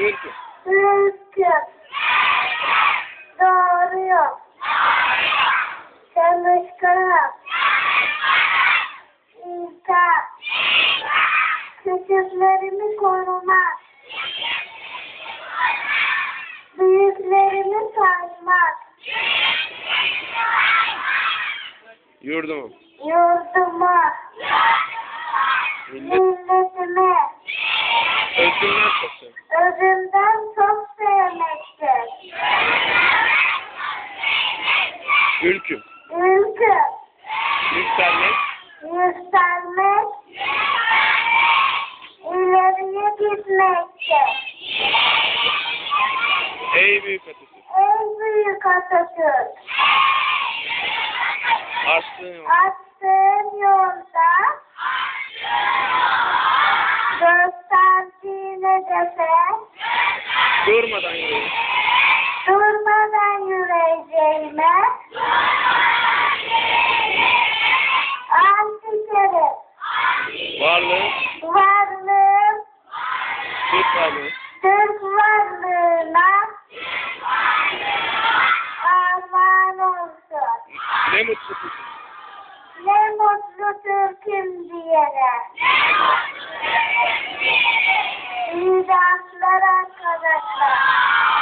Ülkü. Ülkü. Doğruyum. Çalışkanım. İnsan. Küçüklerimi korumak. Büyüklerimi saymak. Yurdumu. Yurduma. Özgürler sesi. Özümden çok sevmektir. Ülkü. Ülkü. Yükselmek. Yükselmek. ileriye gitmektir. Ey büyük Atatürk. En büyük Atatürk. Açtığın yol. Attığın yolda hedefe Durmadan yürü. durmadan yürüyeceğime ant içerim. Varlığın. Varlığım Türk varlığı. Türk varlığına armağan olsun. Ne mutlu kızım. Ne mutlu Türk'üm diyene. Let us go,